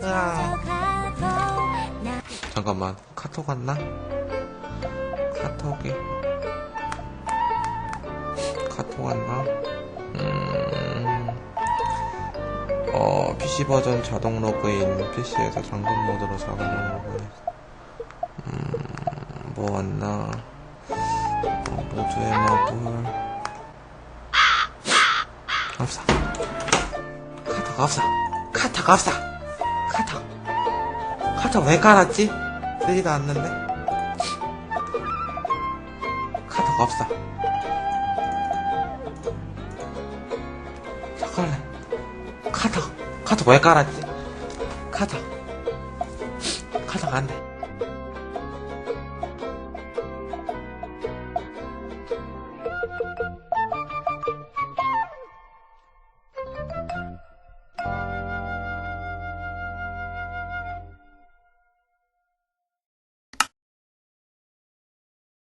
으아. 잠깐만 카톡 왔나? 카톡이 카톡 왔나? 음... 어 PC 버전 자동 로그인 PC에서 잠금 모드로 자동 로그인 음뭐 왔나? 어, 모두의 마블 없어 카톡 없어 카톡 없어 카톡 카톡 왜 깔았지? 쓰지도 않는데? 카톡 없어. 초콜릿 카톡 카톡 왜 깔았지? 카톡 카톡 안돼